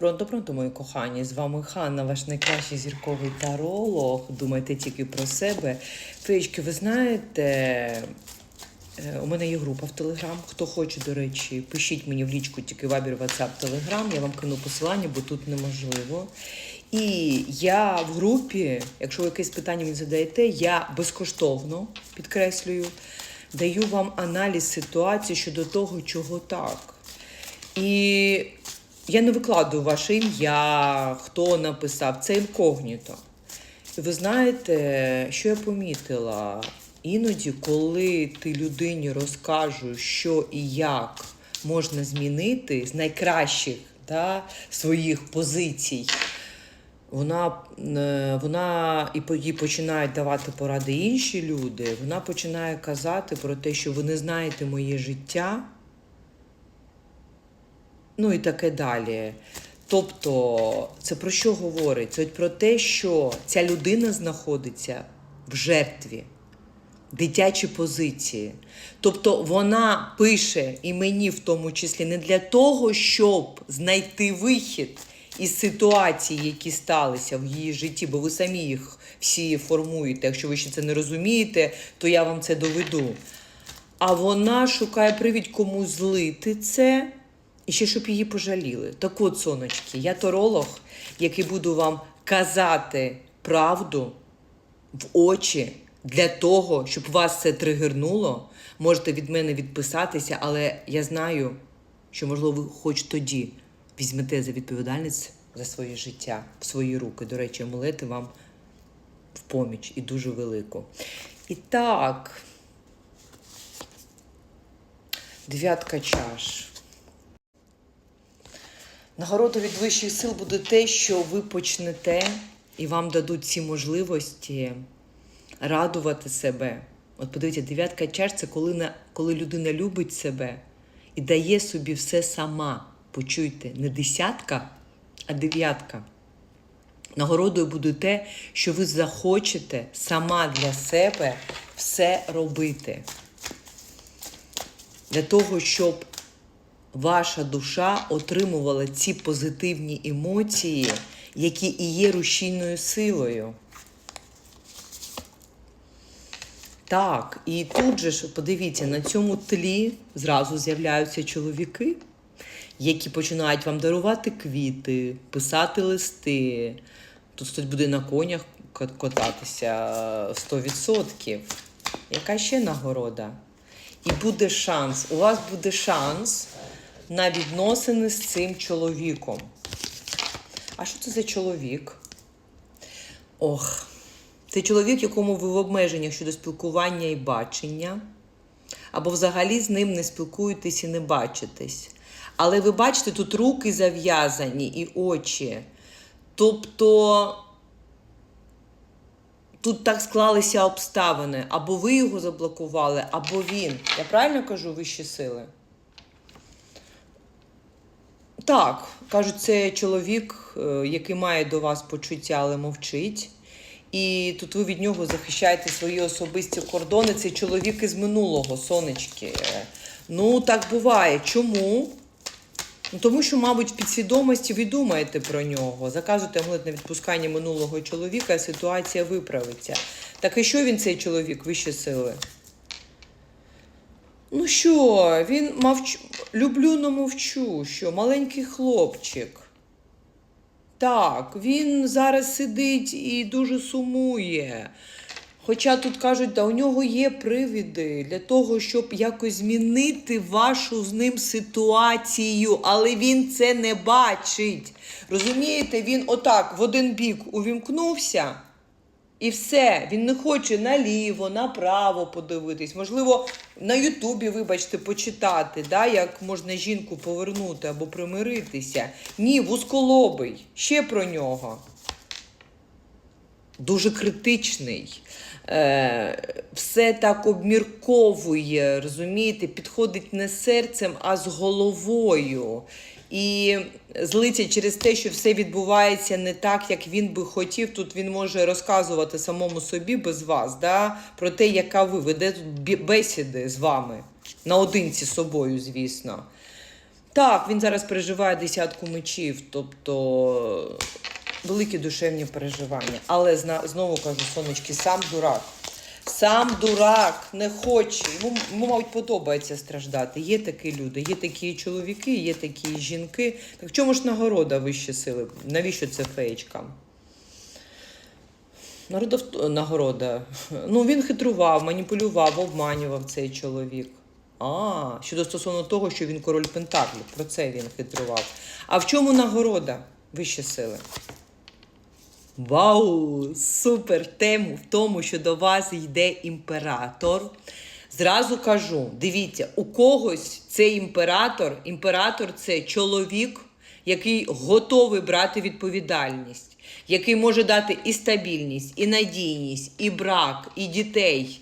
Пронто, пронто, мої кохані, з вами Ханна, ваш найкращий зірковий таролог. Думайте тільки про себе. Феєчки, ви знаєте, е, у мене є група в Телеграм. Хто хоче, до речі, пишіть мені в лічку тільки Вабір, WhatsApp, Телеграм. Я вам кину посилання, бо тут неможливо. І я в групі, якщо ви якесь питання мені задаєте, я безкоштовно підкреслюю, даю вам аналіз ситуації щодо того, чого так. І я не викладую ваше ім'я, хто написав, це інкогніто. І ви знаєте, що я помітила? Іноді, коли ти людині розкажеш, що і як можна змінити з найкращих да, своїх позицій, вона, е, вона і їй починають давати поради інші люди, вона починає казати про те, що ви не знаєте моє життя. Ну і таке далі. Тобто, це про що говорить? Це про те, що ця людина знаходиться в жертві, дитячі позиції. Тобто вона пише і мені в тому числі не для того, щоб знайти вихід із ситуацій, які сталися в її житті, бо ви самі їх всі формуєте. Якщо ви ще це не розумієте, то я вам це доведу. А вона шукає привід кому злити це, і ще щоб її пожаліли. Так от, сонечки, я торолог, який буду вам казати правду в очі для того, щоб вас це тригернуло. Можете від мене відписатися, але я знаю, що, можливо, ви хоч тоді візьмете за відповідальність за своє життя в свої руки. До речі, амулети вам в поміч і дуже велику. І так. Дев'ятка чаш. Нагородою від вищих сил буде те, що ви почнете і вам дадуть ці можливості радувати себе. От подивіться, дев'ятка чаш це коли, коли людина любить себе і дає собі все сама. Почуйте, не десятка, а дев'ятка. Нагородою буде те, що ви захочете сама для себе все робити. Для того, щоб ваша душа отримувала ці позитивні емоції, які і є рушійною силою. Так, і тут же ж, подивіться, на цьому тлі зразу з'являються чоловіки, які починають вам дарувати квіти, писати листи. Тут хтось буде на конях кат- кататися 100%. Яка ще нагорода? І буде шанс. У вас буде шанс на відносини з цим чоловіком. А що це за чоловік? Ох, це чоловік, якому ви в обмеженнях щодо спілкування і бачення, або взагалі з ним не спілкуєтесь і не бачитесь. Але ви бачите, тут руки зав'язані і очі. Тобто тут так склалися обставини. Або ви його заблокували, або він. Я правильно кажу вищі сили? Так, кажуть, це чоловік, е, який має до вас почуття, але мовчить. І тут ви від нього захищаєте свої особисті кордони. Це чоловік із минулого, сонечки. Ну, так буває. Чому? Ну, тому що, мабуть, в підсвідомості ви думаєте про нього. Заказуєте амулет на відпускання минулого чоловіка, ситуація виправиться. Так і що він цей чоловік, вищі сили? Ну що, він мовч... люблю, но мовчу, що маленький хлопчик. Так, він зараз сидить і дуже сумує. Хоча тут кажуть, да у нього є привіди для того, щоб якось змінити вашу з ним ситуацію, але він це не бачить. Розумієте, він отак в один бік увімкнувся. І все, він не хоче наліво, направо подивитись. Можливо, на Ютубі, вибачте, почитати, да, як можна жінку повернути або примиритися. Ні, вузколобий. Ще про нього. Дуже критичний. Е, все так обмірковує, розумієте, підходить не серцем, а з головою. І злиться через те, що все відбувається не так, як він би хотів. Тут він може розказувати самому собі без вас, да, про те, яка ви веде тут бесіди з вами наодинці з собою, звісно. Так, він зараз переживає десятку мечів, тобто великі душевні переживання. Але знову кажу, сонечки, сам дурак. Сам дурак не хоче. Йому, йому, мабуть, подобається страждати. Є такі люди, є такі чоловіки, є такі жінки. Так в чому ж нагорода вищі сили? Навіщо це феєчкам? Народа нагорода. Ну, він хитрував, маніпулював, обманював цей чоловік. А, щодо стосовно того, що він король Пентаклів, про це він хитрував. А в чому нагорода вищі сили? Вау! Супер тему в тому, що до вас йде імператор. Зразу кажу: дивіться, у когось цей імператор, імператор це чоловік, який готовий брати відповідальність, який може дати і стабільність, і надійність, і брак, і дітей,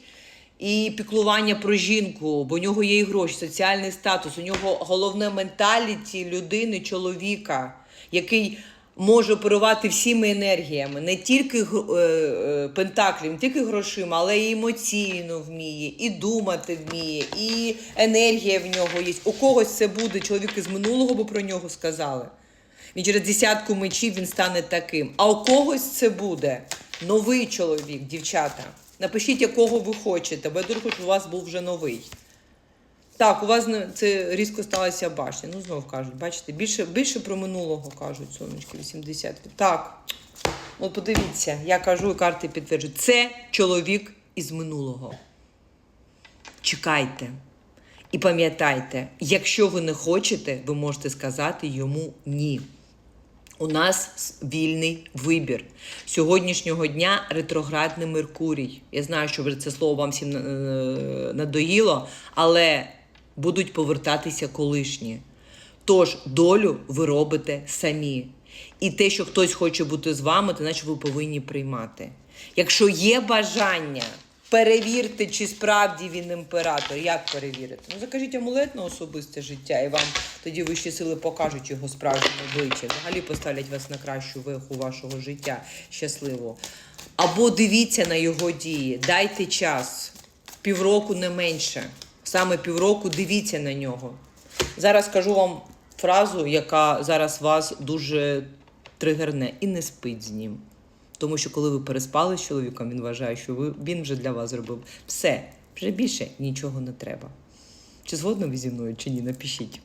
і піклування про жінку, бо у нього є і гроші, соціальний статус, у нього головне менталіті людини, чоловіка, який може оперувати всіми енергіями, не тільки е, е, пентаклів, не тільки грошима, але й емоційно вміє, і думати вміє, і енергія в нього є. У когось це буде чоловік із минулого, бо про нього сказали. Він через десятку мечів він стане таким. А у когось це буде новий чоловік, дівчата. Напишіть, якого ви хочете, бо я дуже хочу, у вас був вже новий. Так, у вас це різко сталася башня. Ну, знов кажуть, бачите, більше, більше про минулого кажуть, сонечки, 80. Так. От подивіться, я кажу, і карти підтверджують. Це чоловік із минулого. Чекайте. І пам'ятайте, якщо ви не хочете, ви можете сказати йому ні. У нас вільний вибір. Сьогоднішнього дня ретроградний Меркурій. Я знаю, що вже це слово вам всім е, надоїло, але будуть повертатися колишні. Тож долю ви робите самі. І те, що хтось хоче бути з вами, то наче ви повинні приймати. Якщо є бажання, перевірте, чи справді він імператор. Як перевірити? Ну закажіть амулет на особисте життя, і вам тоді вищі сили покажуть його справжнє обличчя. Взагалі поставлять вас на кращу веху вашого життя щасливо. Або дивіться на його дії, дайте час, півроку не менше. Саме півроку дивіться на нього. Зараз скажу вам фразу, яка зараз вас дуже тригерне, і не спить з ним. Тому що коли ви переспали з чоловіком, він вважає, що ви, він вже для вас зробив все. Вже більше нічого не треба. Чи згодно ви зі мною, чи ні? Напишіть.